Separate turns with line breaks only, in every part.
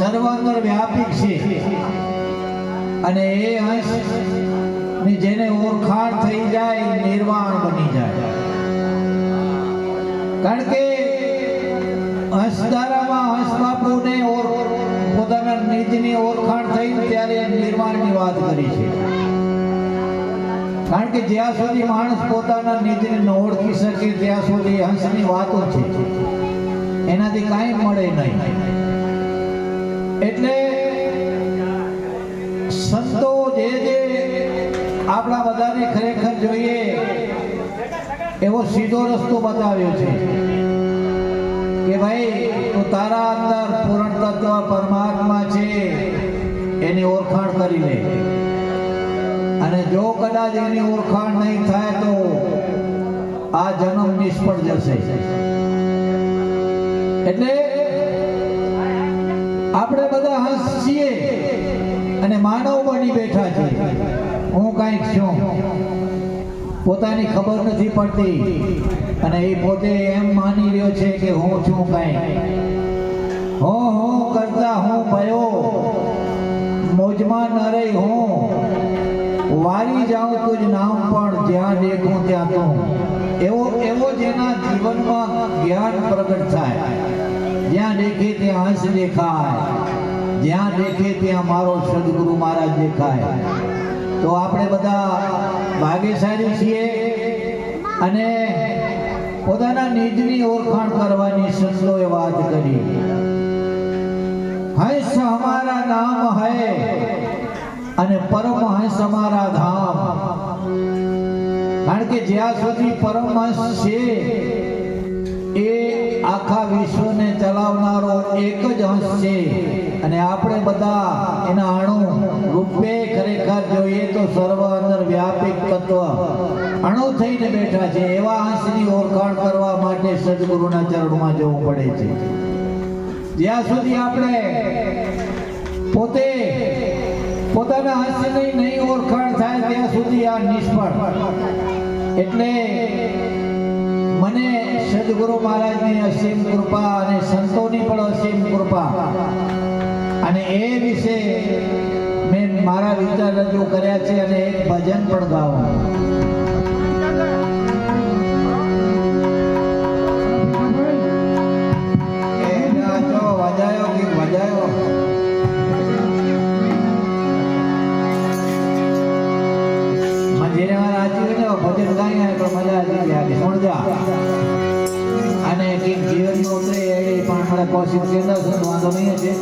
સર્વાંતર વ્યાપિક છે. અને એ અંશ ને જેને ઓળખાણ થઈ જાય, નિર્વાણ બની જાય. કારણ કે હંસધારામાં હંસ બાપુને ઓર પોતાના નિજની ઓળખાણ થઈ ત્યારે નિર્વાણની વાત કરી છે. કારણ કે જ્યાં સુધી માણસ પોતાના નીતિને ન ઓળખી શકે, ત્યાં સુધી હંસની વાતો છે. એનાથી કાંઈ મળે નહીં. એટલે સંતો જે જે આપણા બધાને ખરેખર જોઈએ, એવો સીધો રસ્તો બતાવ્યો છે કે ભાઈ, તું તારા અંદર પૂરણ તત્વ પરમાત્મા છે, એની ઓળખાણ કરી લે. અને જો કદાચ એની ઓળખાણ નહીં થાય તો આ જન્મ નિષ્ફળ જશે. એટલે આપણે બધા હસીએ અને માનવ બની બેઠા છે. હું કાંઈક છું. પોતાની ખબર નથી પડતી. અને એ પોતે એમ માની રહ્યો છે કે હું છું કાંઈ. હું હું, કરતા હું ભયો. મોજમાં ન રહી હું. વારી જાઉં તુજ નામ પણ જ્યાં દેખું ત્યાં તું. એવો એવો જેના જીવનમાં જ્ઞાન પ્રગટ થાય. જ્યાં દેખે ત્યાં હંસ દેખાય, જ્યાં દેખે ત્યાં મારો સદગુરુ મહારાજ દેખાય. તો આપણે બધા ભાગ્યશાળી છીએ અને પોતાના નિજની ઓળખાણ કરવાની સંતોએ વાત કરી. હંસ અમારા નામ હૈ અને પરમહંસ અમારા ધામ. કારણ કે જ્યાં સુધી પરમહંસ છે એ આખા વિશ્વને ચલાવનારો એક જ હંસ છે. અને આપણે બધા એના અણુ રૂપે ખરેખર જોઈએ તો સર્વ અંદર વ્યાપિક તત્વ અણુ થઈને બેઠા છે. એવા હંસની ઓળખાણ કરવા માટે સદગુરુના ચરણમાં જવું પડે છે. જ્યાં સુધી આપણે પોતે પોતાના હંસની નહીં ઓળખાણ થાય ત્યાં સુધી આ નિષ્ફળ. એટલે સદગુરુ મહારાજની અસીમ કૃપા અને સંતોની પણ અસીમ કૃપા. અને એ વિશે મેં મારા વિચાર રજૂ કર્યા છે અને એક ભજન પણ ગાવું વજાયો કે વજાયો મંદિરે માં નાચી ગયો ભજન ગાઈ તો મજા આવી ગયા સુણ એડી પણ મારા કૌશિક કેન્દ્ર છે વાંધો નહીં છે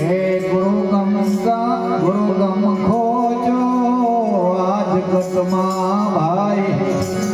હે ગુરુ ગમ ગા ગુરુ ગમ ખોજો આજ કટમાં ભાઈ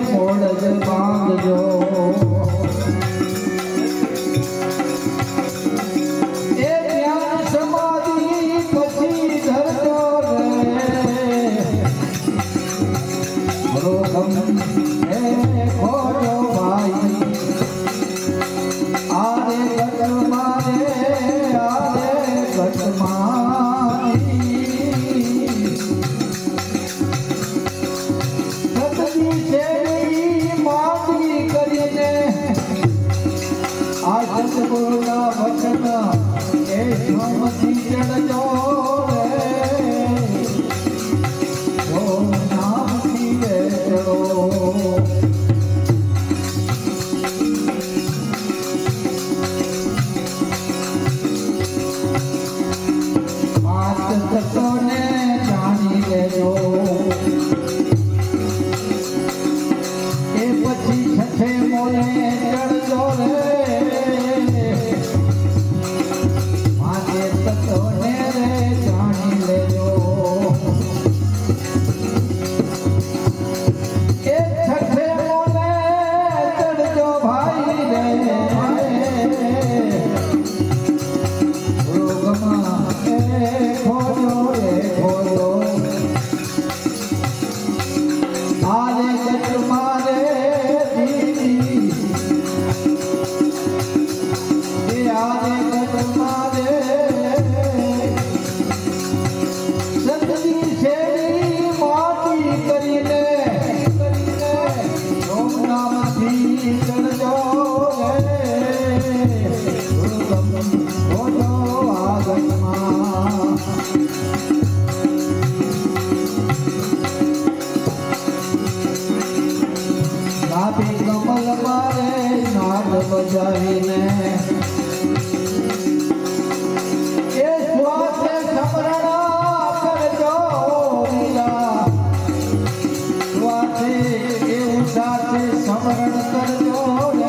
સમરણ કરજો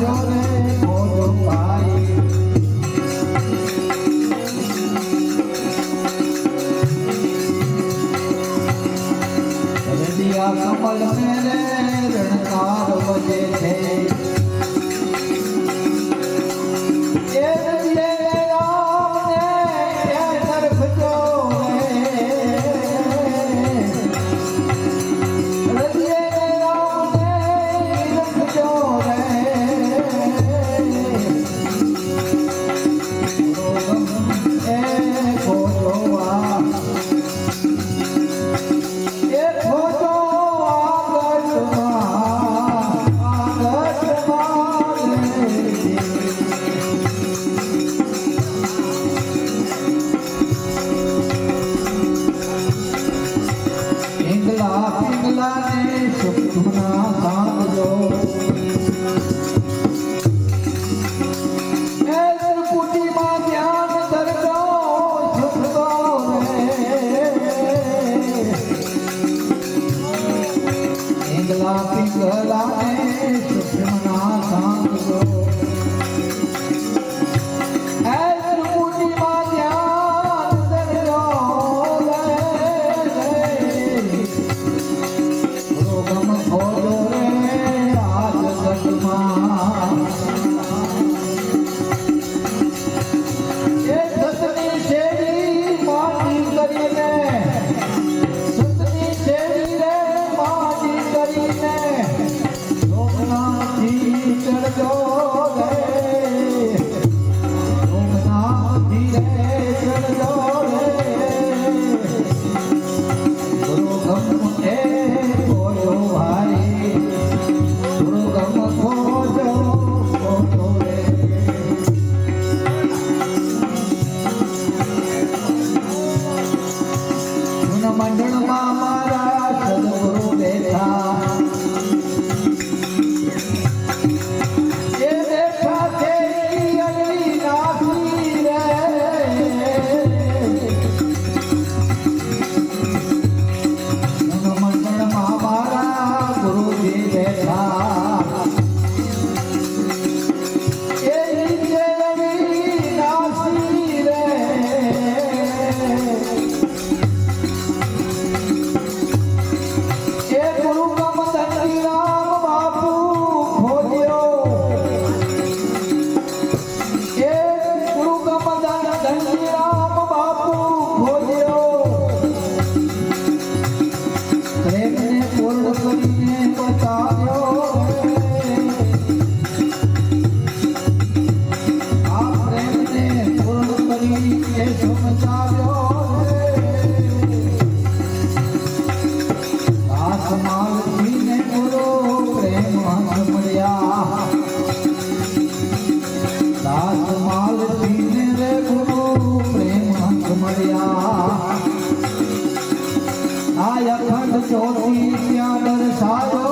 canciones. পাগলা যে આ અખંડ ચોથી ત્યાં દર્શાયો